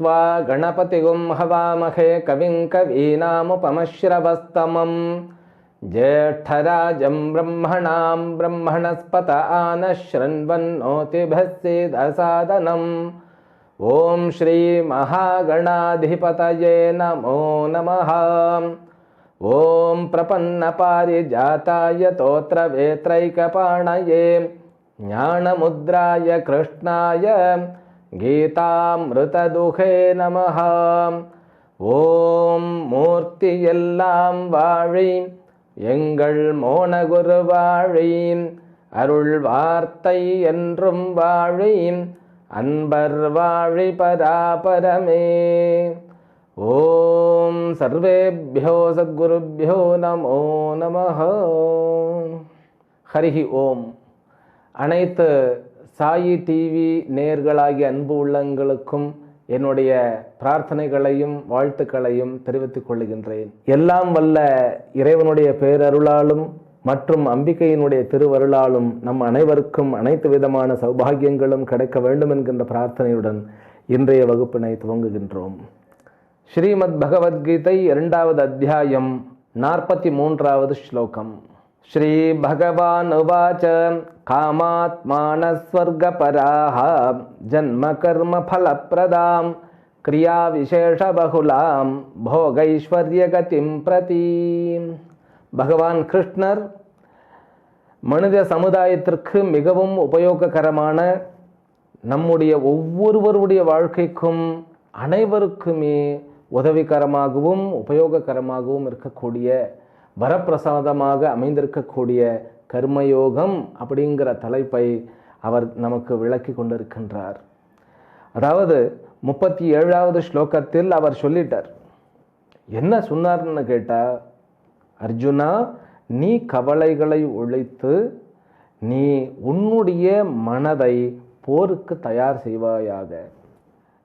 गणानान्त्वा गणपतिगुं हवामहे कविं कवीनामुपमश्रवस्तमं ज्येष्ठराजं ब्रह्मणां ब्रह्मणस्पत आनः शृण्वन्नोतिभस्येदसादनम् ॐ श्रीमहागणाधिपतये नमो नमः। ॐ प्रपन्नपारिजाताय तोत्रवेत्रैकपाणये ज्ञानमुद्राय कृष्णाय கீதாமிருததுகே நம ஓம் மூர்த்தி எல்லாம் வாழி எங்கள் மோனகுரு வாழி அருள் வார்த்தை என்றும் வாழி அன்பர் வாழி பராபரமே ஓம் சர்வேபியோ சத்குருபியோ நமோ நம ஹரிஹி ஓம் அனைத்து சாயி டிவி நேர்களாகிய அன்பு உள்ளங்களுக்கும் என்னுடைய பிரார்த்தனைகளையும் வாழ்த்துக்களையும் தெரிவித்துக் கொள்கின்றேன். எல்லாம் வல்ல இறைவனுடைய பேரருளாலும் மற்றும் அம்பிகையினுடைய திருவருளாலும் நம் அனைவருக்கும் அனைத்து விதமான சௌபாகியங்களும் கிடைக்க வேண்டும் என்கின்ற பிரார்த்தனையுடன் இன்றைய வகுப்பினை துவங்குகின்றோம். ஸ்ரீமத் பகவத்கீதை இரண்டாவது அத்தியாயம் நாற்பத்தி மூன்றாவது ஸ்லோகம். ஸ்ரீ பகவான் உவாச்ச காமாத்மானஸ்வர்கபராः ஜன்ம கர்ம ஃபலப்பிரதாம் கிரியா விசேஷ பகுலாம் போகைஸ்வர்யகதிம் பிரதி. பகவான் கிருஷ்ணர் மனித சமுதாயத்திற்கு மிகவும் உபயோககரமான நம்முடைய ஒவ்வொருவருடைய வாழ்க்கைக்கும் அனைவருக்குமே உதவிகரமாகவும் உபயோககரமாகவும் இருக்கக்கூடிய வரப்பிரசாதமாக அமைந்திருக்கக்கூடிய கர்மயோகம் அப்படிங்கிற தலைப்பை அவர் நமக்கு விளக்கி கொண்டிருக்கின்றார். அதாவது முப்பத்தி ஏழாவது ஸ்லோகத்தில் அவர் சொல்லிட்டார். என்ன சொன்னார்னு கேட்டா அர்ஜுனா நீ கவலைகளை ஒழித்து நீ உன்னுடைய மனதை போருக்கு தயார் செய்வாயாக.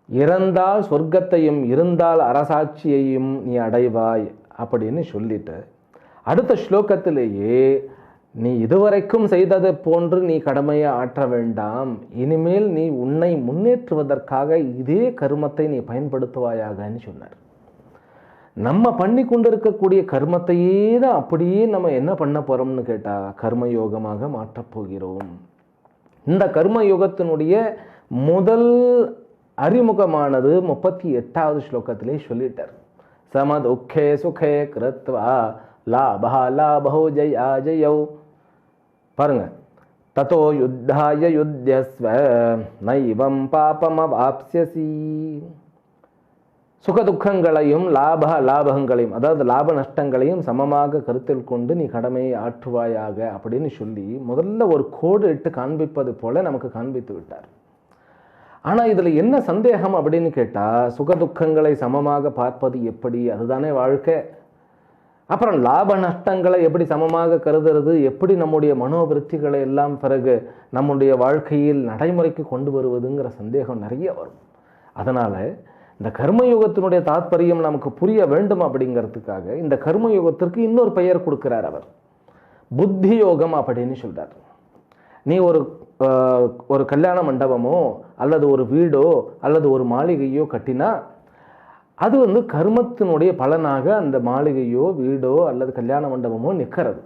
இறந்தால் சொர்க்கத்தையும் இருந்தால் அரசாட்சியையும் நீ அடைவாய் அப்படின்னு சொல்லிட்டு அடுத்த ஸ்லோகத்திலேயே நீ இதுவரைக்கும் செய்தது போன்று நீ கடமையை ஆற்ற வேண்டாம். இனிமேல் நீ உன்னை முன்னேற்றுவதற்காக இதே கருமத்தை நீ பயன்படுத்துவாயாகன்னு சொன்னார். நம்ம பண்ணி கொண்டிருக்கக்கூடிய கர்மத்தையே தான் அப்படியே நம்ம என்ன பண்ண போகிறோம்னு கேட்டால் கர்மயோகமாக மாற்றப் போகிறோம். இந்த கர்மயோகத்தினுடைய முதல் அறிமுகமானது முப்பத்தி எட்டாவது ஸ்லோகத்திலே சொல்லிட்டார். சமதுக்கே சுகே கிருத்வா லாபா லாபோ ஜெய் ஆஜயோ பாருங்க தத்தோ யுத்தாய யுத்தியஸ்வ நைவம் பாபம் சுக சுகதுக்கங்களையும் லாப லாபங்களையும் அதாவது லாப நஷ்டங்களையும் சமமாக கருத்தில் கொண்டு நீ கடமையை ஆற்றுவாயாக அப்படின்னு சொல்லி முதல்ல ஒரு கோடு இட்டு காண்பிப்பது போல நமக்கு காண்பித்து விட்டார். ஆனால் இதில் என்ன சந்தேகம் அப்படின்னு கேட்டால் சுகதுக்கங்களை சமமாக பார்ப்பது எப்படி? அதுதானே வாழ்க்கை. அப்புறம் லாப நஷ்டங்களை எப்படி சமமாக கருதுறது? எப்படி நம்முடைய மனோவிருத்திகளை எல்லாம் பிறகு நம்முடைய வாழ்க்கையில் நடைமுறைக்கு கொண்டு வருவதுங்கிற சந்தேகம் நிறைய வரும். அதனால் இந்த கர்மயுகத்தினுடைய தாத்பரியம் நமக்கு புரிய வேண்டும் அப்படிங்கிறதுக்காக இந்த கர்மயுகத்திற்கு இன்னொரு பெயர் கொடுக்கிறார் அவர். புத்தி யோகம் அப்படின்னு சொல்கிறார் நீ ஒரு ஒரு கல்யாண மண்டபமோ அல்லது ஒரு வீடோ அல்லது ஒரு மாளிகையோ கட்டினா அது வந்து கர்மத்தினுடைய பலனாக அந்த மாளிகையோ வீடோ அல்லது கல்யாண மண்டபமோ நிற்கிறது.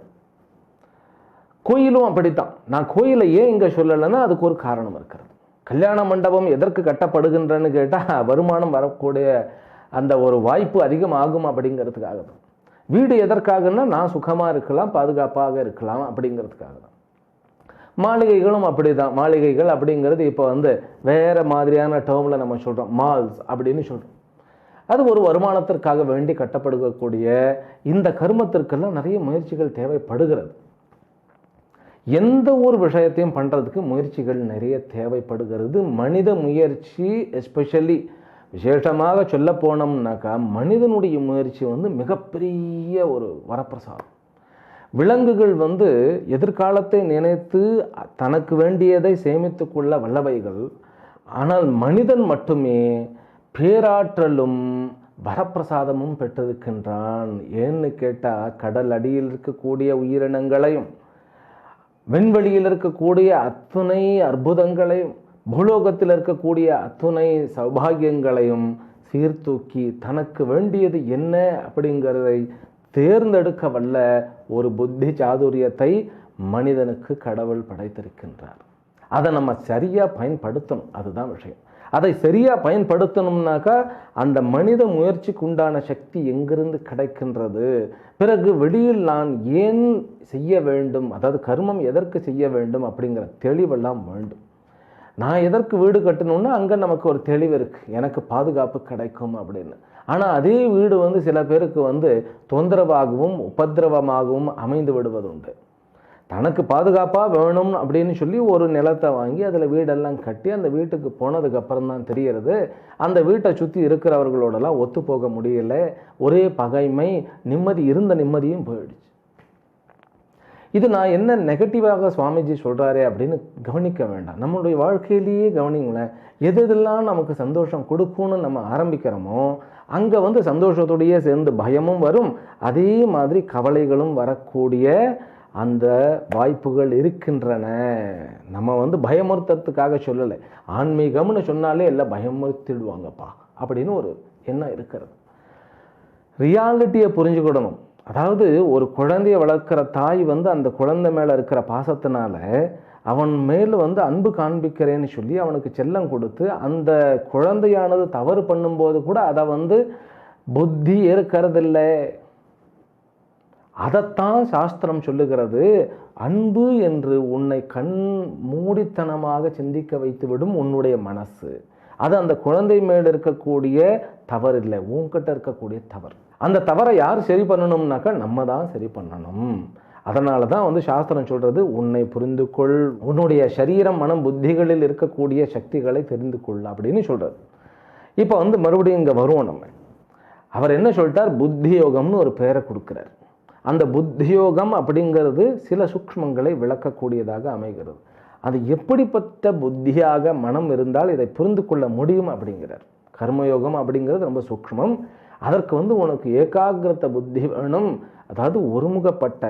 கோயிலும் அப்படித்தான். நான் கோயிலை ஏன் இங்கே சொல்லலைன்னா அதுக்கு ஒரு காரணம் இருக்கிறது. கல்யாண மண்டபம் எதற்கு கட்டப்படுகின்றன்னு கேட்டால் வருமானம் வரக்கூடிய அந்த ஒரு வாய்ப்பு அதிகமாகும் அப்படிங்கிறதுக்காக தான். வீடு எதற்காகன்னா நான் சுகமாக இருக்கலாம் பாதுகாப்பாக இருக்கலாம் அப்படிங்கிறதுக்காக தான். மாளிகைகளும் அப்படி தான் மாளிகைகள் அப்படிங்கிறது இப்போ வந்து வேறு மாதிரியான டேர்மில் நம்ம சொல்கிறோம் மால்ஸ் அப்படின்னு சொல்கிறோம் அது ஒரு வருமானத்திற்காக வேண்டி கட்டப்படுகக்கூடிய இந்த கர்மத்திற்கெல்லாம் நிறைய முயற்சிகள் தேவைப்படுகிறது. எந்த ஒரு விஷயத்தையும் பண்ணுறதுக்கு முயற்சிகள் நிறைய தேவைப்படுகிறது. மனித முயற்சி எஸ்பெஷலி விசேஷமாக சொல்ல போனோம்னாக்கா மனிதனுடைய முயற்சி வந்து மிகப்பெரிய ஒரு வரப்பிரசாதம். விலங்குகள் வந்து எதிர்காலத்தை நினைத்து தனக்கு வேண்டியதை சேமித்துக்கொள்ள வல்லவைகள். ஆனால் மனிதன் மட்டுமே பேராற்றலும் வரப்பிரசாதமும் பெற்றிருக்கின்றான். ஏன்னு கேட்டால் கடல் அடியில் இருக்கக்கூடிய உயிரினங்களையும் விண்வெளியில் இருக்கக்கூடிய அத்துணை அற்புதங்களையும் பூலோகத்தில் இருக்கக்கூடிய அத்துணை சௌபாகியங்களையும் சீர்தூக்கி தனக்கு வேண்டியது என்ன அப்படிங்கிறதை தேர்ந்தெடுக்க வல்ல ஒரு புத்தி சாதுரியத்தை மனிதனுக்கு கடவுள் படைத்திருக்கின்றார். அதை நம்ம சரியாக பயன்படுத்தணும். அதுதான் விஷயம். அதை சரியாக பயன்படுத்தணும்னாக்கா அந்த மனித முயற்சிக்கு உண்டான சக்தி எங்கிருந்து கிடைக்கின்றது? பிறகு வெளியில் நான் ஏன் செய்ய வேண்டும்? அதாவது கர்மம் எதற்கு செய்ய வேண்டும்? அப்படிங்கிற தெளிவெல்லாம் வேண்டும். நான் எதற்கு வீடு கட்டணும்னா அங்கே நமக்கு ஒரு தெளிவு இருக்குது எனக்கு பாதுகாப்பு கிடைக்கும் அப்படின்னு. ஆனால் அதே வீடு வந்து சில பேருக்கு வந்து தொந்தரவாகவும் உபத்திரவமாகவும் அமைந்து விடுவதுண்டு. தனக்கு பாதுகாப்பாக வேணும் அப்படின்னு சொல்லி ஒரு நிலத்தை வாங்கி அதில் வீடெல்லாம் கட்டி அந்த வீட்டுக்கு போனதுக்கு அப்புறம் தான் தெரிகிறது. அந்த வீட்டை சுற்றி இருக்கிறவர்களோடலாம் ஒத்து போக முடியல. ஒரே பகைமை நிம்மதி இருந்த நிம்மதியும் போயிடுச்சு. இது நான் என்ன நெகட்டிவாக சுவாமிஜி சொல்கிறாரே அப்படின்னு கவனிக்க வேண்டாம். நம்மளுடைய வாழ்க்கையிலேயே கவனிங்களேன் எது எதெல்லாம் நமக்கு சந்தோஷம் கொடுக்கும்னு நம்ம ஆரம்பிக்கிறோமோ அங்கே வந்து சந்தோஷத்தோடையே சேர்ந்து பயமும் வரும். அதே மாதிரி கவலைகளும் வரக்கூடிய அந்த வாய்ப்புகள் இருக்கின்றன. நம்ம வந்து பயமுறுத்துறதுக்காக சொல்லலை. ஆன்மீகம்னு சொன்னாலே எல்லாம் பயமுறுத்திடுவாங்கப்பா அப்படின்னு ஒரு எண்ணம் இருக்கிறது. ரியாலிட்டியை புரிஞ்சுக்கிடணும். அதாவது ஒரு குழந்தைய வளர்க்குற தாய் வந்து அந்த குழந்தை மேலே இருக்கிற பாசத்தினால அவன் மேல் வந்து அன்பு காண்பிக்கிறேன்னு சொல்லி அவனுக்கு செல்லம் கொடுத்து அந்த குழந்தையானது தவறு பண்ணும்போது கூட அதை வந்து புத்தி ஏற்கிறதில்லை. அதைத்தான் சாஸ்திரம் சொல்லுகிறது. அன்பு என்று உன்னை கண் மூடித்தனமாக சிந்திக்க வைத்துவிடும் உன்னுடைய மனசு. அது அந்த குழந்தை மேல் இருக்கக்கூடிய தவறு இல்லை உன்கிட்ட இருக்கக்கூடிய தவறு. அந்த தவறை யார் சரி பண்ணணும்னாக்கா நம்ம தான் சரி பண்ணணும். அதனால தான் வந்து சாஸ்திரம் சொல்கிறது உன்னை புரிந்து கொள். உன்னுடைய சரீரம் மனம் புத்திகளில் இருக்கக்கூடிய சக்திகளை தெரிந்து கொள் அப்படின்னு சொல்கிறது இப்போ வந்து மறுபடியும் இங்கே வருவோம் நம்ம. அவர் என்ன சொல்லிட்டார்? புத்தி யோகம்னு ஒரு பெயரை கொடுக்குறார். அந்த புத்தியோகம் அப்படிங்கிறது சில சூக்ஷ்மங்களை விளக்கக்கூடியதாக அமைகிறது. அது எப்படிப்பட்ட புத்தியாக மனம் இருந்தால் இதை புரிந்து கொள்ள முடியும் அப்படிங்கிறார். கர்மயோகம் அப்படிங்கிறது ரொம்ப சூக்ஷ்மம் அதற்கு வந்து உனக்கு ஏகாகிரத புத்தி வேணும். அதாவது ஒருமுகப்பட்ட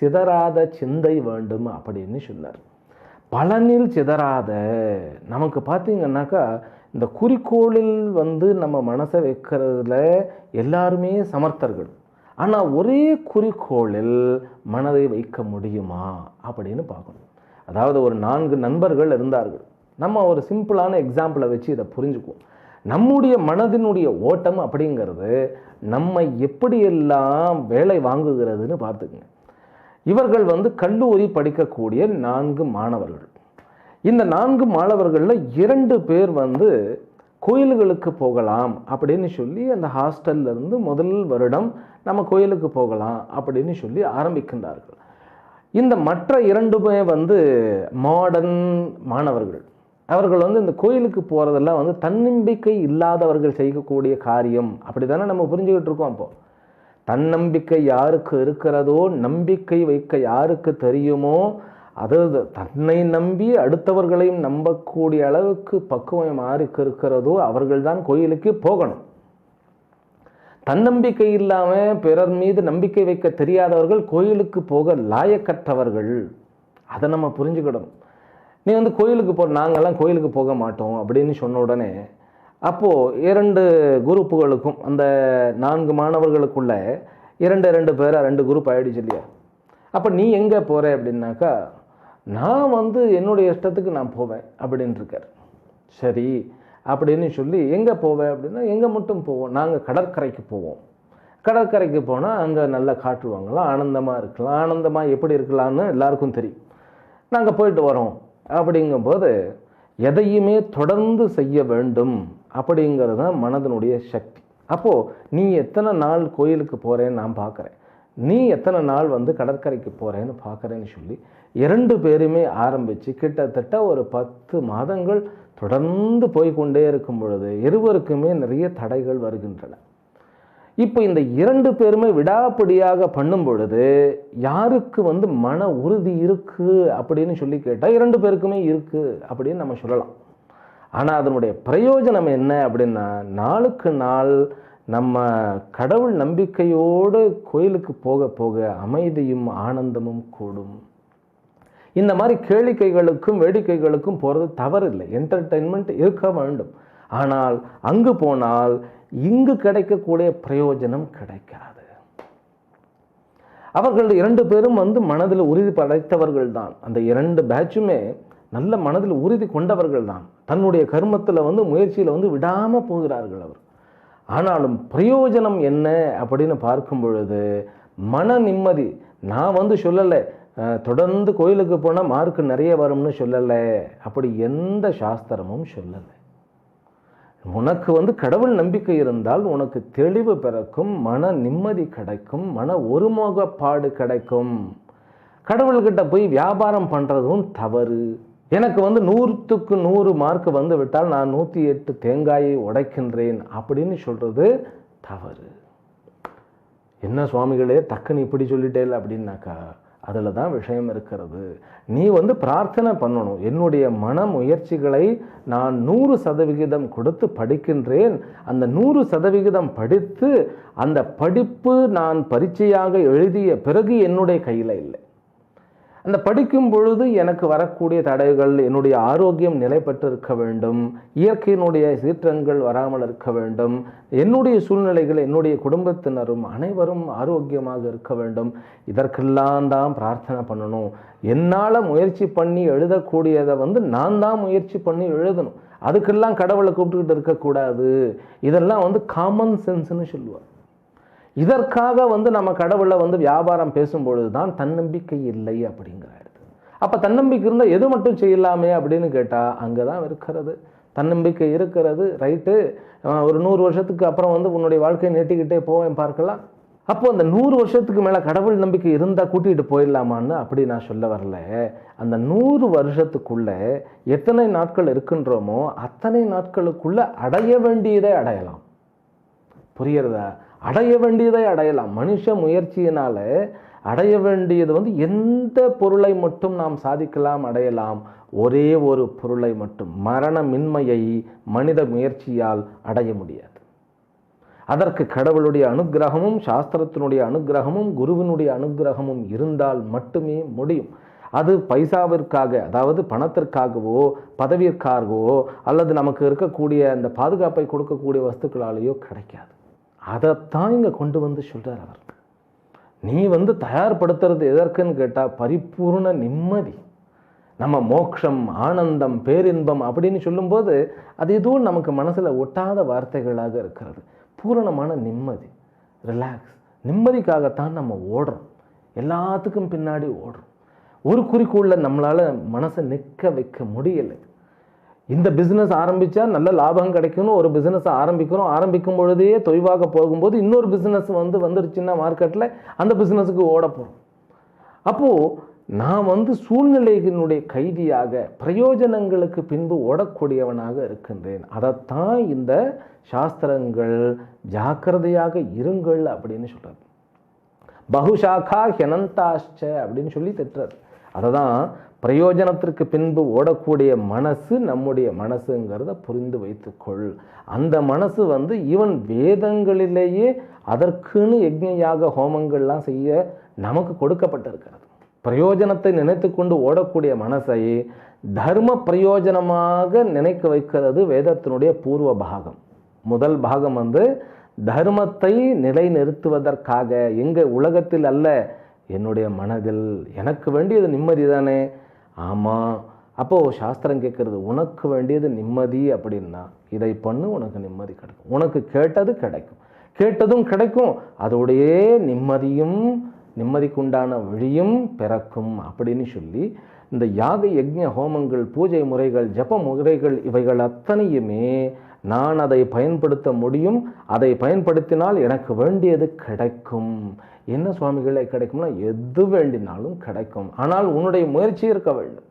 சிதறாத சிந்தை வேண்டும் அப்படின்னு சொன்னார். பலனில் சிதறாத நமக்கு பார்த்தீங்கன்னாக்கா இந்த குறிக்கோளில் வந்து நம்ம மனசை வைக்கிறதுல எல்லாருமே சமர்த்தர்கள். ஆனால் ஒரே குறிக்கோளில் மனதை வைக்க முடியுமா அப்படின்னு பார்க்கணும். அதாவது ஒரு நான்கு நண்பர்கள் இருந்தார்கள். நம்ம ஒரு சிம்பிளான எக்ஸாம்பிளை வச்சு இதை புரிஞ்சுக்குவோம். நம்முடைய மனதினுடைய ஓட்டம் அப்படிங்கிறது நம்மை எப்படியெல்லாம் வேலை வாங்குகிறதுன்னு பார்த்துக்குங்க. இவர்கள் வந்து கல்லூரி படிக்கக்கூடிய நான்கு மாணவர்கள். இந்த நான்கு மாணவர்களில் இரண்டு பேர் வந்து கோயில்களுக்கு போகலாம் அப்படின்னு சொல்லி அந்த ஹாஸ்டல்லேருந்து முதல் வருடம் நம்ம கோயிலுக்கு போகலாம் அப்படின்னு சொல்லி ஆரம்பிக்கின்றார்கள். இந்த மற்ற இரண்டுமே வந்து மாடர்ன் மாணவர்கள். அவர்கள் வந்து இந்த கோயிலுக்கு போகிறதெல்லாம் வந்து தன்னம்பிக்கை இல்லாதவர்கள் செய்யக்கூடிய காரியம். அப்படி தானே நம்ம புரிஞ்சுக்கிட்டு இருக்கோம் அப்போ? தன்னம்பிக்கை யாருக்கு இருக்கிறதோ நம்பிக்கை வைக்க யாருக்கு தெரியுமோ அதாவது தன்னை நம்பி அடுத்தவர்களையும் நம்பக்கூடிய அளவுக்கு பக்குவம் யாருக்கு இருக்கிறதோ அவர்கள்தான் கோயிலுக்கு போகணும். தன்னம்பிக்கை இல்லாமல் பிறர் மீது நம்பிக்கை வைக்க தெரியாதவர்கள் கோயிலுக்கு போக லாயக்கற்றவர்கள். அதை நம்ம புரிஞ்சுக்கிடணும். நீ வந்து கோயிலுக்கு போ நாங்கள்லாம் கோயிலுக்கு போக மாட்டோம் அப்படின்னு சொன்ன உடனே அப்போது இரண்டு குரூப்புகளுக்கும் அந்த நான்கு மாணவர்களுக்குள்ள இரண்டு இரண்டு பேராக ரெண்டு குரூப் ஆகிடுச்சு இல்லையா? அப்போ நீ எங்கே போகிற அப்படின்னாக்கா நான் வந்து என்னுடைய இஷ்டத்துக்கு நான் போவேன் அப்படின்னு இருக்கார். சரி அப்படின்னு சொல்லி எங்கே போவேன் அப்படின்னா எங்கே மட்டும் போவோம். நாங்கள் கடற்கரைக்கு போவோம். கடற்கரைக்கு போனால் அங்கே நல்லா காட்டுவாங்களாம் ஆனந்தமாக இருக்கலாம். ஆனந்தமாக எப்படி இருக்கலாம்னு எல்லாருக்கும் தெரியும். நாங்கள் போயிட்டு வரோம். அப்படிங்கும்போது எதையுமே தொடர்ந்து செய்ய வேண்டும் அப்படிங்கிறது தான் மனதனுடைய சக்தி. அப்போது நீ எத்தனை நாள் கோயிலுக்கு போகிறேன்னு நான் பார்க்குறேன் நீ எத்தனை நாள் வந்து கடற்கரைக்கு போகிறேன்னு பார்க்குறேன்னு சொல்லி இரண்டு பேருமே ஆரம்பித்து கிட்டத்தட்ட ஒரு பத்து மாதங்கள் தொடர்ந்து போய்கொண்டே இருக்கும் பொழுது இருவருக்குமே நிறைய தடைகள் வருகின்றன. இப்போ இந்த இரண்டு பேருமே விடாப்பிடியாக பண்ணும் பொழுது யாருக்கு வந்து மன உறுதி இருக்கு அப்படின்னு சொல்லி கேட்டால் இரண்டு பேருக்குமே இருக்குது அப்படின்னு நம்ம சொல்லலாம். ஆனால் அதனுடைய பிரயோஜனம் என்ன அப்படின்னா நாளுக்கு நாள் நம்ம கடவுள் நம்பிக்கையோடு கோயிலுக்கு போக போக அமைதியும் ஆனந்தமும் கூடும். இந்த மாதிரி கேளிக்கைகளுக்கும் வேடிக்கைகளுக்கும் போகிறது தவறில்லை. என்டர்டெயின்மெண்ட் இருக்க வேண்டும். ஆனால் அங்கு போனால் இங்கு கிடைக்கக்கூடிய பிரயோஜனம் கிடைக்காது. அவர்கள் இரண்டு பேரும் வந்து மனதில் உறுதி படைத்தவர்கள் தான் அந்த இரண்டு பேட்சுமே நல்ல மனதில் உறுதி கொண்டவர்கள் தான் தன்னுடைய கர்மத்தில் வந்து முயற்சியில் வந்து விடாமல் போகிறார்கள் அவர். ஆனாலும் பிரயோஜனம் என்ன அப்படின்னு பார்க்கும் பொழுது மன நிம்மதி நான் வந்து சொல்லலை தொடர்ந்து கோயிலுக்கு போனால் மார்க் நிறைய வரும்னு சொல்லலை. அப்படி எந்த சாஸ்திரமும் சொல்லலை. உனக்கு வந்து கடவுள் நம்பிக்கை இருந்தால் உனக்கு தெளிவு பிறக்கும் மன நிம்மதி கிடைக்கும் மன ஒருமுகப்பாடு கிடைக்கும். கடவுள்கிட்ட போய் வியாபாரம் பண்ணுறதும் தவறு. எனக்கு வந்து நூற்றுக்கு நூறு மார்க் வந்து விட்டால் நான் நூற்றி எட்டு தேங்காயை உடைக்கின்றேன் அப்படின்னு சொல்கிறது தவறு. என்ன சுவாமிகளே டக்குன்னு இப்படி சொல்லிட்டேல அப்படின்னாக்கா? அதில் தான் விஷயம் இருக்கிறது. நீ வந்து பிரார்த்தனை பண்ணணும். என்னுடைய மன முயற்சிகளை நான் நூறு சதவிகிதம் கொடுத்து படிக்கின்றேன். அந்த நூறு சதவிகிதம் படித்து அந்த படிப்பு நான் பரீட்சையாக எழுதிய பிறகு என்னுடைய கையில் இல்லை. அந்த படிக்கும் பொழுது எனக்கு வரக்கூடிய தடைகள் என்னுடைய ஆரோக்கியம் நிலை பெற்றிருக்க வேண்டும் இயற்கையினுடைய சீற்றங்கள் வராமல் இருக்க வேண்டும் என்னுடைய சூழ்நிலைகள் என்னுடைய குடும்பத்தினரும் அனைவரும் ஆரோக்கியமாக இருக்க வேண்டும். இதற்கெல்லாம் தான் பிரார்த்தனை பண்ணணும். என்னால் முயற்சி பண்ணி எழுதக்கூடியதை வந்து நான் தான் முயற்சி பண்ணி எழுதணும். அதுக்கெல்லாம் கடவுளை கூப்பிட்டுக்கிட்டு இருக்கக்கூடாது. இதெல்லாம் வந்து காமன் சென்ஸ்னு சொல்லுவார் இதற்காக வந்து நம்ம கடவுளை வந்து வியாபாரம் பேசும்பொழுது தான் தன்னம்பிக்கை இல்லை அப்படிங்கிறாரு. அப்போ தன்னம்பிக்கை இருந்தால் எது மட்டும் செய்யலாமே அப்படின்னு கேட்டால் அங்கே தான் இருக்கிறது. தன்னம்பிக்கை இருக்கிறது ரைட்டு ஒரு நூறு வருஷத்துக்கு அப்புறம் வந்து உன்னுடைய வாழ்க்கையை நீட்டிக்கிட்டே போவேன் பார்க்கலாம். அப்போ அந்த நூறு வருஷத்துக்கு மேலே கடவுள் நம்பிக்கை இருந்தால் கூட்டிகிட்டு போயிடலாமான்னு அப்படி நான் சொல்ல வரல. அந்த நூறு வருஷத்துக்குள்ளே எத்தனை நாட்கள் இருக்கின்றோமோ அத்தனை நாட்களுக்குள்ளே அடைய வேண்டியதை அடையலாம். புரியுறதா அடைய வேண்டியதை அடையலாம். மனுஷ முயற்சியினால அடைய வேண்டியது வந்து எந்த பொருளை மட்டும் நாம் சாதிக்கலாம் அடையலாம். ஒரே ஒரு பொருளை மட்டும் மரணமின்மையை மனித முயற்சியால் அடைய முடியாது. அதற்கு கடவுளுடைய அனுக்கிரகமும் சாஸ்திரத்தினுடைய அனுக்கிரகமும் குருவினுடைய அனுக்கிரகமும் இருந்தால் மட்டுமே முடியும். அது பைசாவிற்காக அதாவது பணத்திற்காகவோ பதவிற்காகவோ அல்லது நமக்கு இருக்கக்கூடிய அந்த பாதுகாப்பை கொடுக்கக்கூடிய வஸ்துக்களாலேயோ கிடைக்காது. அதைத்தான் இங்கே கொண்டு வந்து சொல்கிறார் அவர். நீ வந்து தயார்படுத்துறது எதற்குன்னு கேட்டால் பரிபூர்ண நிம்மதி. நம்ம மோக்ஷம் ஆனந்தம் பேரின்பம் அப்படின்னு சொல்லும்போது அது எதுவும் நமக்கு மனசில் ஒட்டாத வார்த்தைகளாக இருக்கிறது. பூரணமான நிம்மதி. ரிலாக்ஸ் நிம்மதிக்காகத்தான் நம்ம ஓடுறோம். எல்லாத்துக்கும் பின்னாடி ஓடுறோம். ஒரு குறிக்கோளில் நம்மளால் மனசை நிற்க வைக்க முடியலை. இந்த பிஸ்னஸ் ஆரம்பித்தா நல்ல லாபம் கிடைக்கும்னு ஒரு பிஸ்னஸ் ஆரம்பிக்கிறோம் ஆரம்பிக்கும் பொழுதே தொய்வாக போகும்போது இன்னொரு பிஸ்னஸ் வந்து வந்துருச்சுன்னா மார்க்கெட்டில் அந்த பிஸ்னஸுக்கு ஓட போகிறோம் அப்போது நான் வந்து சூழ்நிலையினுடைய கைதியாக பிரயோஜனங்களுக்கு பின்பு ஓடக்கூடியவனாக இருக்கின்றேன். அதைத்தான் இந்த சாஸ்திரங்கள் ஜாக்கிரதையாக இருங்கள் அப்படின்னு சொல்கிறது பகுஷாக்கா ஹெனந்தாஷ்ச அப்படின்னு சொல்லி திட்டுறாரு அதை தான் பிரயோஜனத்திற்கு பின்பு ஓடக்கூடிய மனசு நம்முடைய மனசுங்கிறத புரிந்து வைத்துக்கொள். அந்த மனசு வந்து ஈவன் வேதங்களிலேயே அதற்குன்னு யஜ்ஞயாக ஹோமங்கள்லாம் செய்ய நமக்கு கொடுக்கப்பட்டிருக்கிறது. பிரயோஜனத்தை நினைத்து கொண்டு ஓடக்கூடிய மனசை தர்ம பிரயோஜனமாக நினைக்க வைக்கிறது வேதத்தினுடைய பூர்வ பாகம். முதல் பாகம் வந்து தர்மத்தை நிலைநிறுத்துவதற்காக எங்கள் உலகத்தில் அல்ல என்னுடைய மனதில் எனக்கு வேண்டியது நிம்மதி தானே ஆமாம் அப்போது சாஸ்திரம் கேட்குறது உனக்கு வேண்டியது நிம்மதி அப்படின்னா இதை பண்ணு உனக்கு நிம்மதி கிடைக்கும். உனக்கு கேட்டது கிடைக்கும். கேட்டதும் கிடைக்கும். அதோடைய நிம்மதியும் நிம்மதிக்குண்டான வழியும் பிறக்கும் அப்படின்னு சொல்லி இந்த யாக யஜ்ய ஹோமங்கள் பூஜை முறைகள் ஜப முறைகள் இவைகள் அத்தனையுமே நான் அதை பயன்படுத்த முடியும் அதை பயன்படுத்தினால் எனக்கு வேண்டியது கிடைக்கும். என்ன சுவாமிகளே கிடைக்கும்னா எது வேண்டினாலும் கிடைக்கும். ஆனால் உன்னுடைய முயற்சி இருக்க வேண்டும்.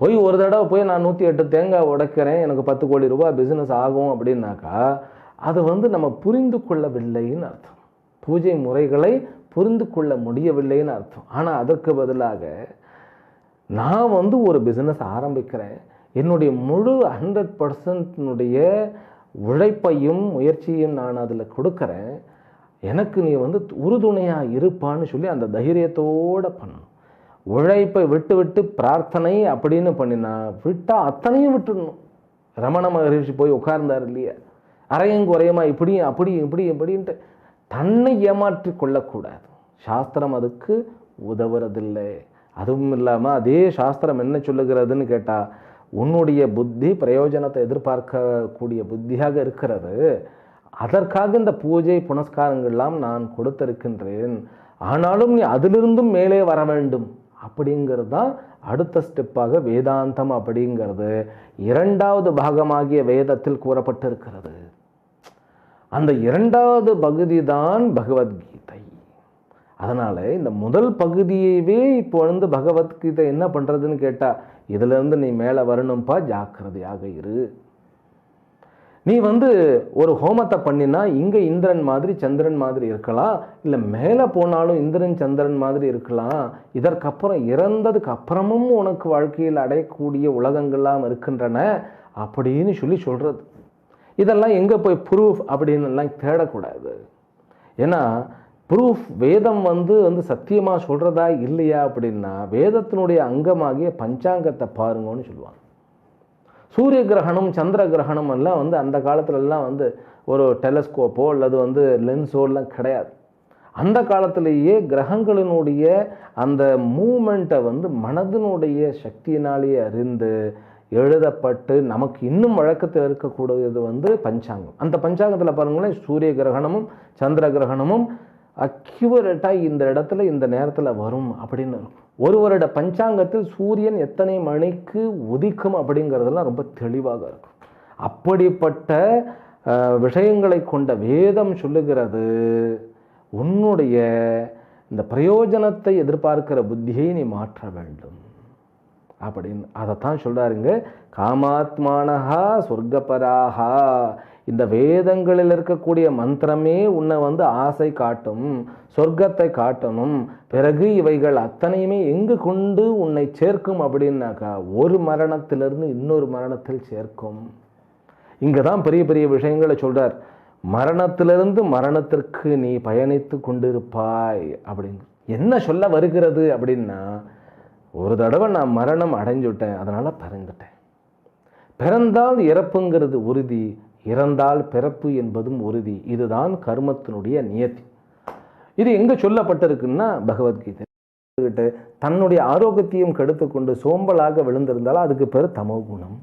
போய் ஒரு தடவை போய் நான் நூற்றி எட்டு தேங்காய் உடைக்கிறேன் எனக்கு பத்து கோடி ரூபாய் பிஸ்னஸ் ஆகும் அப்படின்னாக்கா அது வந்து நம்ம புரிந்து கொள்ளவில்லைன்னு அர்த்தம். பூஜை முறைகளை புரிந்து கொள்ள முடியவில்லைன்னு அர்த்தம். ஆனால் அதற்கு பதிலாக நான் வந்து ஒரு பிஸ்னஸ் ஆரம்பிக்கிறேன். என்னுடைய முழு ஹண்ட்ரட் பர்சன்ட்னுடைய உழைப்பையும் முயற்சியும் நான் அதில் கொடுக்குறேன். எனக்கு நீ வந்து உறுதுணையாக இருப்பான்னு சொல்லி அந்த தைரியத்தோடு பண்ணணும். உழைப்பை விட்டு விட்டு பிரார்த்தனை அப்படின்னு பண்ணினா விட்டால் அத்தனையும் விட்டுடணும் ரமண மகரிஷி போய் உட்கார்ந்தார் இல்லையா? அரையும் குறையுமா? இப்படியும் அப்படி இப்படி இப்படின்ட்டு தன்னை ஏமாற்றி கொள்ளக்கூடாது. சாஸ்திரம் அதுக்கு உதவுறதில்லை. அதுவும் இல்லாமல் அதே சாஸ்திரம் என்ன சொல்லுகிறதுன்னு கேட்டால் உன்னுடைய புத்தி பிரயோஜனத்தை எதிர்பார்க்கக்கூடிய புத்தியாக இருக்கிறது. அதற்காக இந்த பூஜை புனஸ்காரங்கள்லாம் நான் கொடுத்திருக்கின்றேன். ஆனாலும் நீ அதிலிருந்தும் மேலே வர வேண்டும். அப்படிங்கிறது தான் அடுத்த ஸ்டெப்பாக வேதாந்தம் அப்படிங்கிறது. இரண்டாவது பாகமாகிய வேதத்தில் கூறப்பட்டிருக்கிறது. அந்த இரண்டாவது பகுதி தான் பகவத்கீதை. அதனால் இந்த முதல் பகுதியவே இப்போ வந்து பகவத்கீதை என்ன பண்ணுறதுன்னு கேட்டால் இதுலேருந்து நீ மேலே வரணும்ப்பா ஜாக்கிரதையாக இரு. நீ வந்து ஒரு ஹோமத்தை பண்ணினா இங்கே இந்திரன் மாதிரி சந்திரன் மாதிரி இருக்கலாம். இல்லை மேலே போனாலும் இந்திரன் சந்திரன் மாதிரி இருக்கலாம். இதற்கப்புறம் இறந்ததுக்கு அப்புறமும் உனக்கு வாழ்க்கையில் அடையக்கூடிய உலகங்கள்லாம் இருக்கின்றன அப்படின்னு சொல்லி சொல்கிறது இதெல்லாம் எங்கே போய் ப்ரூஃப் அப்படின்னு எல்லாம் தேடக்கூடாது. ஏன்னா ப்ரூஃப் வேதம் வந்து வந்து சத்தியமாக சொல்கிறதா இல்லையா அப்படின்னா வேதத்தினுடைய அங்கமாகிய பஞ்சாங்கத்தை பாருங்கன்னு சொல்லுவாங்க. சூரிய கிரகணம் சந்திர கிரகணம் எல்லாம் வந்து அந்த காலத்துலலாம் வந்து ஒரு டெலஸ்கோப்போ அல்லது வந்து லென்ஸோ எல்லாம் கிடையாது. அந்த காலத்திலேயே கிரகங்களினுடைய அந்த மூமெண்ட்டை வந்து மனதினுடைய சக்தியினாலேயே அறிந்து எழுதப்பட்டு நமக்கு இன்னும் வழக்கத்தில் இருக்கக்கூடியது வந்து பஞ்சாங்கம். அந்த பஞ்சாங்கத்தில் பாருங்களேன் சூரிய கிரகணமும் சந்திர கிரகணமும் அக்யூரேட்டாக இந்த இடத்துல இந்த நேரத்தில் வரும் அப்படின்னு. இருக்கும் ஒரு வருட பஞ்சாங்கத்தில் சூரியன் எத்தனை மணிக்கு உதிக்கும் அப்படிங்கிறதெல்லாம் ரொம்ப தெளிவாக இருக்கும். அப்படிப்பட்ட விஷயங்களை கொண்ட வேதம் சொல்லுகிறது உன்னுடைய இந்த பிரயோஜனத்தை எதிர்பார்க்கிற புத்தியை நீ மாற்ற வேண்டும். அப்படின்னு. அதைத்தான் சொல்கிறாருங்க காமாத்மானஹா சொர்க்கபராகா இந்த வேதங்களில் இருக்கக்கூடிய மந்திரமே உன்னை வந்து ஆசை காட்டும் சொர்க்கத்தை காட்டணும். பிறகு இவைகள் அத்தனையுமே எங்கு கொண்டு உன்னை சேர்க்கும் அப்படின்னாக்கா ஒரு மரணத்திலிருந்து இன்னொரு மரணத்தில் சேர்க்கும். இங்கே தான் பெரிய பெரிய விஷயங்களை சொல்கிறார் மரணத்திலிருந்து மரணத்திற்கு நீ பயணித்து கொண்டிருப்பாய் அப்படிங்க என்ன சொல்ல வருகிறது அப்படின்னா ஒரு தடவை நான் மரணம் அடைஞ்சுட்டேன் அதனால் பிறந்துட்டேன். பிறந்தால் இறப்புங்கிறது உறுதி இறந்தால் பிறப்பு என்பதும் உறுதி. இதுதான் கர்மத்தினுடைய நியத்தி இது எங்கே சொல்லப்பட்டிருக்குன்னா பகவத்கீதை. கிட்ட தன்னுடைய ஆரோக்கியத்தையும் கெடுத்துக்கொண்டு சோம்பலாக விழுந்திருந்தால் அதுக்கு பேர் தமோ குணம்.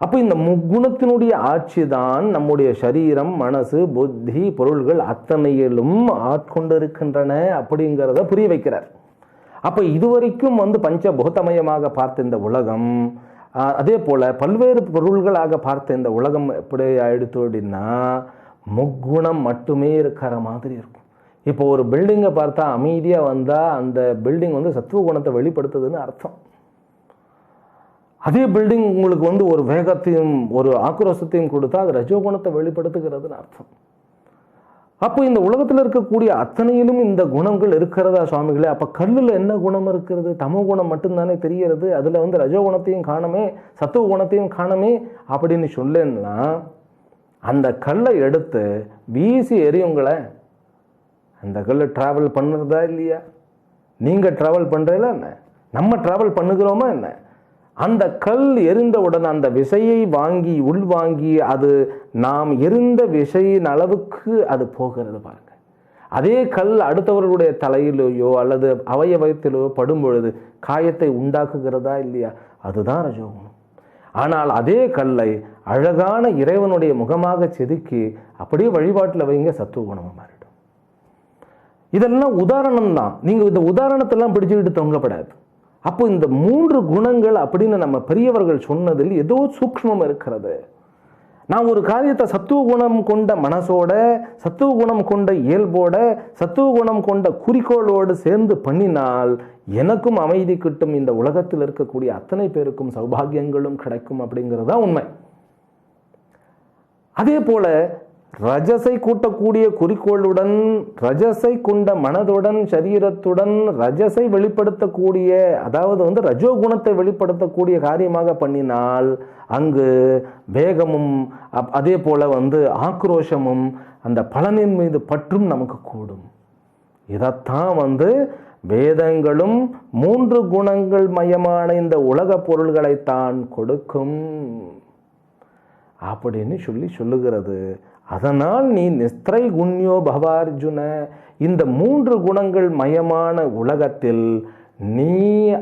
அப்போ இந்த முக்குணத்தினுடைய ஆட்சி தான் நம்முடைய சரீரம் மனசு புத்தி பொருள்கள் அத்தனையிலும் ஆட்கொண்டிருக்கின்றன அப்படிங்கிறத புரிய வைக்கிறார். அப்போ இதுவரைக்கும் வந்து பஞ்சபூதமயமாக பார்த்த இந்த உலகம் அதே போல் பல்வேறு பொருள்களாக பார்த்த இந்த உலகம் எப்படி ஆயிடுத்து அப்படின்னா முக்குணம் மட்டுமே இருக்கிற மாதிரி இருக்கும். இப்போ ஒரு பில்டிங்கை பார்த்தா அமைதியாக வந்தால் அந்த பில்டிங் வந்து சத்துவ குணத்தை வெளிப்படுத்துதுன்னு அர்த்தம். அதே பில்டிங் உங்களுக்கு வந்து ஒரு வேகத்தையும் ஒரு ஆக்ரோஷத்தையும் கொடுத்தா அது ரஜோகுணத்தை வெளிப்படுத்துகிறதுன்னு அர்த்தம். அப்போ இந்த உலகத்தில் இருக்கக்கூடிய அத்தனையிலும் இந்த குணங்கள் இருக்கிறதா சுவாமிகளே? அப்போ கல்லில் என்ன குணம் இருக்கிறது? தமோ குணம் மட்டும்தானே தெரிகிறது? அதில் வந்து ரஜோகுணத்தையும் காணமே சத்துவ குணத்தையும் காணமே அப்படின்னு சொல்லேன்னா அந்த கல்லை எடுத்து வீசி எரியுங்களே அந்த கல் ட்ராவல் பண்ணுறதா இல்லையா? நீங்கள் ட்ராவல் பண்ணுறீங்களா என்ன? நம்ம ட்ராவல் பண்ணுகிறோமா என்ன? அந்த கல் எரிந்தவுடன் அந்த விசையை வாங்கி உள்வாங்கி அது நாம் எரிந்த விசையின் அளவுக்கு அது போகிறது பாருங்க. அதே கல் அடுத்தவர்களுடைய தலையிலேயோ அல்லது அவயவத்திலோ படும்பொழுது காயத்தை உண்டாக்குகிறதா இல்லையா? அதுதான் ரஜோகுணம். ஆனால் அதே கல்லை அழகான இறைவனுடைய முகமாக செதுக்கி அப்படியே வழிபாட்டில் வைங்க சத்துவ குணமாக மாறிடும். இதெல்லாம் உதாரணம் தான் நீங்கள் இந்த உதாரணத்தெல்லாம் பிடிச்சுக்கிட்டு தொங்கப்படாது. அப்போ இந்த மூன்று குணங்கள் அப்படின்னு நம்ம பெரியவர்கள் சொன்னதில் ஏதோ சூக்ஷ்மம் இருக்கிறது. நான் ஒரு காரியத்தை சத்துவ குணம் கொண்ட மனசோட சத்துவ குணம் கொண்ட இயல்போட சத்துவ குணம் கொண்ட குறிக்கோளோடு சேர்ந்து பண்ணினால் எனக்கும் அமைதி கிட்டும். இந்த உலகத்தில் இருக்கக்கூடிய அத்தனை பேருக்கும் சௌபாகியங்களும் கிடைக்கும் அப்படிங்கிறது தான் உண்மை. அதே போல ரஜசை கூட்டக்கூடிய குறிக்கோளுடன் ரஜசை கொண்ட மனதுடன் சரீரத்துடன் ரஜசை வெளிப்படுத்தக்கூடிய அதாவது வந்து ரஜோகுணத்தை வெளிப்படுத்தக்கூடிய காரியமாக பண்ணினால் அங்கு வேகமும் அப்- அதே போல வந்து ஆக்ரோஷமும் அந்த பலனின் மீது பற்றும் நமக்கு கூடும். இதைத்தான் வந்து வேதங்களும் மூன்று குணங்கள் மயமான இந்த உலக பொருள்களைத்தான் கொடுக்கும். அப்படின்னு சொல்லி சொல்லுகிறது. அதனால் நீ நிஸ்திரை குண்யோ பவார்ஜுன இந்த மூன்று குணங்கள் மயமான உலகத்தில் நீ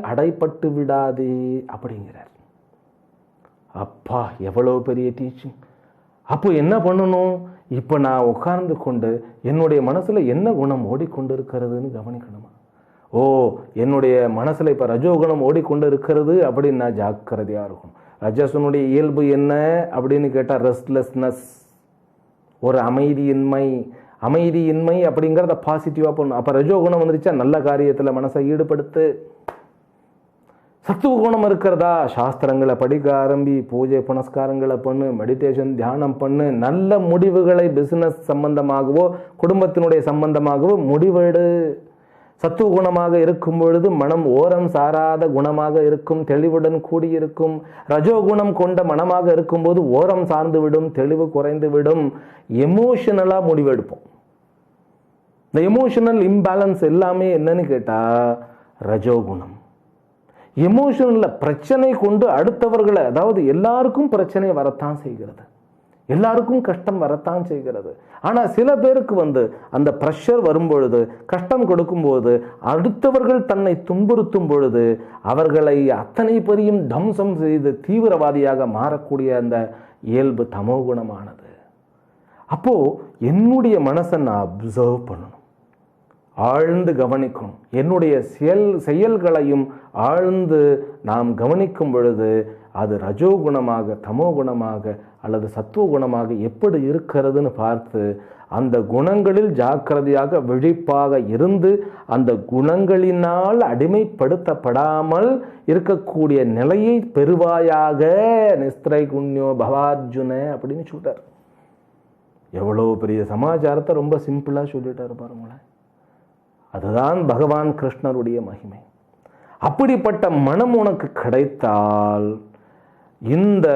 அடைப்பட்டு விடாதே அப்படிங்கிறார். அப்பா எவ்வளோ பெரிய டீச்சிங் அப்போ என்ன பண்ணணும்? இப்போ நான் உட்கார்ந்து கொண்டு என்னுடைய மனசில் என்ன குணம் ஓடிக்கொண்டு இருக்கிறதுன்னு கவனிக்கணுமா? ஓ என்னுடைய மனசில் இப்போ ரஜோகுணம் ஓடிக்கொண்டு இருக்கிறது அப்படின்னு நான் ஜாக்கிரதையாக இருக்கும் ரஜசனுடைய இயல்பு என்ன அப்படின்னு கேட்டால் ரெஸ்ட்லெஸ்னஸ் ஒரு அமைதியின்மை அமைதியின்மை அப்படிங்கிறத பாசிட்டிவாக பண்ணும் அப்போ ரஜோகுணம் வந்துருச்சா? நல்ல காரியத்தில் மனசை ஈடுபடுத்து. சத்துவ குணம் இருக்கிறதா? சாஸ்திரங்களை படிக்க ஆரம்பி பூஜை புனஸ்காரங்களை பண்ணு மெடிடேஷன் தியானம் பண்ணு நல்ல முடிவுகளை பிஸ்னஸ் சம்பந்தமாகவோ குடும்பத்தினுடைய சம்பந்தமாகவோ முடிவெடு. சத்துவ குணமாக இருக்கும் பொழுது மனம் ஓரம் சாராத குணமாக இருக்கும் தெளிவுடன் கூடியிருக்கும். ரஜோகுணம் கொண்ட மனமாக இருக்கும்போது ஓரம் சார்ந்து விடும் தெளிவு குறைந்து விடும். எமோஷனலாக முடிவெடுப்போம். இந்த எமோஷனல் இம்பேலன்ஸ் எல்லாமே என்னன்னு கேட்டால் ரஜோகுணம் எமோஷனில் பிரச்சனை கொண்டு அடுத்தவர்களை அதாவது எல்லாருக்கும் பிரச்சனை வரத்தான் செய்கிறது. எல்லாருக்கும் கஷ்டம் வரத்தான் செய்கிறது. ஆனால் சில பேருக்கு வந்து அந்த ப்ரெஷர் வரும்பொழுது கஷ்டம் கொடுக்கும்போது அடுத்தவர்கள் தன்னை துன்புறுத்தும் பொழுது அவர்களை அத்தனை பெரியும் தம்சம் செய்து தீவிரவாதியாக மாறக்கூடிய அந்த இயல்பு தமோகுணமானது அப்போது என்னுடைய மனசை நான் அப்சர்வ் பண்ணணும். ஆழ்ந்து கவனிக்கணும். என்னுடைய செயல் செயல்களையும் ஆழ்ந்து நாம் கவனிக்கும் பொழுது அது ரஜோகுணமாக தமோகுணமாக அல்லது சத்துவ குணமாக எப்படி இருக்கிறதுன்னு பார்த்து அந்த குணங்களில் ஜாக்கிரதையாக விழிப்பாக இருந்து அந்த குணங்களினால் அடிமைப்படுத்தப்படாமல் இருக்கக்கூடிய நிலையை பெறுவாயாக நிஸ்திரை குண்யோ பவார்ஜுன அப்படின்னு சொல்லிட்டார். எவ்வளோ பெரிய சமாச்சாரத்தை ரொம்ப சிம்பிளாக சொல்லிட்டார் பாருங்களேன். அதுதான் பகவான் கிருஷ்ணருடைய மகிமை. அப்படிப்பட்ட மனம் உனக்கு கிடைத்தால் இந்த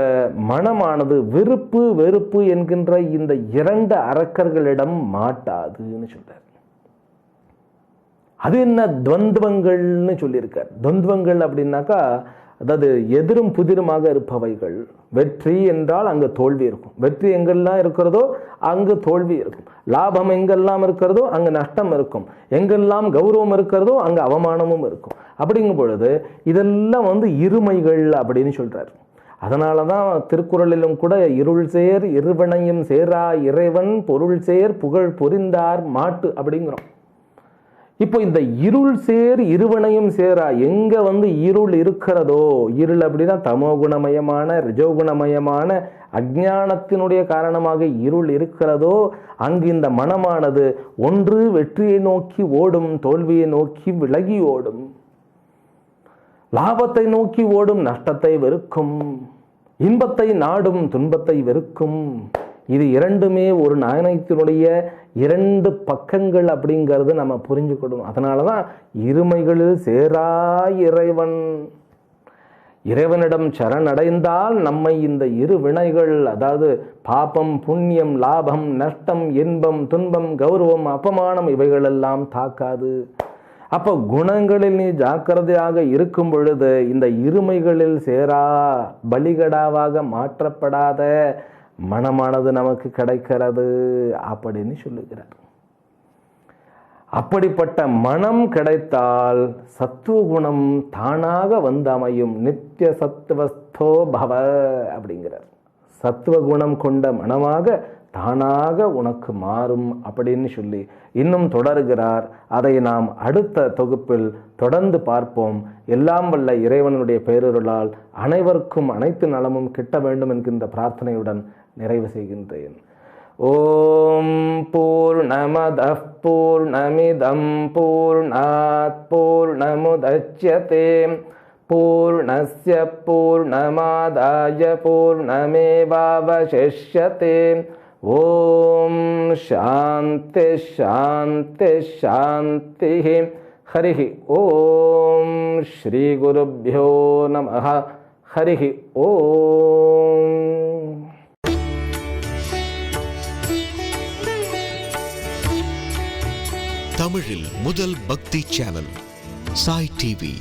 மனமானது வெறுப்பு வெறுப்பு என்கின்ற இந்த இரண்டு அரக்கர்களிடம் மாட்டாதுன்னு சொல்றார். அது என்ன துவந்துவங்கள்னு சொல்லியிருக்கார். துவந்துவங்கள் அப்படின்னாக்கா அதாவது எதிரும் புதிருமாக இருப்பவைகள். வெற்றி என்றால் அங்கே தோல்வி இருக்கும். வெற்றி எங்கெல்லாம் இருக்கிறதோ அங்கு தோல்வி இருக்கும். லாபம் எங்கெல்லாம் இருக்கிறதோ அங்கு நஷ்டம் இருக்கும். எங்கெல்லாம் கௌரவம் இருக்கிறதோ அங்கு அவமானமும் இருக்கும். அப்படிங்கும் பொழுது இதெல்லாம் வந்து இருமைகள் அப்படின்னு சொல்றார். அதனால தான் திருக்குறளிலும் கூட இருள் சேர் இருவனையும் சேரா இறைவன் பொருள் சேர் புகழ் பொறிந்தார் மாட்டு அப்படிங்கிறோம். இப்போ இந்த இருள் சேர் இருவனையும் சேரா எங்க வந்து இருள் இருக்கிறதோ இருள் அப்படின்னா தமோகுணமயமான ரிஜோகுணமயமான அஜானத்தினுடைய காரணமாக இருள் இருக்கிறதோ அங்கு இந்த மனமானது ஒன்று வெற்றியை நோக்கி ஓடும் தோல்வியை நோக்கி விலகி ஓடும். லாபத்தை நோக்கி ஓடும் நஷ்டத்தை வெறுக்கும். இன்பத்தை நாடும் துன்பத்தை வெறுக்கும். இது இரண்டுமே ஒரு நாணயத்தினுடைய இரண்டு பக்கங்கள் அப்படிங்கிறது நம்ம புரிஞ்சுக்கணும். அதனால தான் இருமைகளில் சேரா இறைவன். இறைவனிடம் சரணடைந்தால் நம்மை இந்த இரு வினைகள் அதாவது பாபம் புண்ணியம் லாபம் நஷ்டம் இன்பம் துன்பம் கௌரவம் அப்பமானம் இவைகளெல்லாம் தாக்காது. அப்போ குணங்களில் நீ ஜாக்கிரதையாக இருக்கும் பொழுது இந்த இருமைகளில் சேரா பலிகடாவாக மாற்றப்படாத மனமானது நமக்கு கிடைக்கிறது அப்படின்னு சொல்லுகிறார். அப்படிப்பட்ட மனம் கிடைத்தால் சத்துவ குணம் தானாக வந்து அமையும் நித்திய சத்துவஸ்தோ பவ அப்படிங்கிறார். சத்துவ குணம் கொண்ட மனமாக தானாக உனக்கு மாறும் அப்படின்னு சொல்லி இன்னும் தொடருகிறார். அதை நாம் அடுத்த தொகுப்பில் தொடர்ந்து பார்ப்போம். எல்லாம் வல்ல இறைவனுடைய பேரொருளால் அனைவருக்கும் அனைத்து நலமும் கிட்ட வேண்டும் என்கின்ற பிரார்த்தனையுடன் நிறைவு செய்கின்றேன். ஓம் பூர்ணமத பூர்ணமிதம் பூர்ணாத் பூர்ணமுதட்சதே பூர்ணஸ்ய பூர்ணமாதாய பூர்ணமேவாவசிஷ்யதே ஓம் சாந்தி ஷாந்தி ஷாந்தி ஹரிः ஓம் ஸ்ரீகுருभ्यो நமः ஹரிः ஓம் தமிழில் முதல் பக்தி சேனல் சாய் டிவி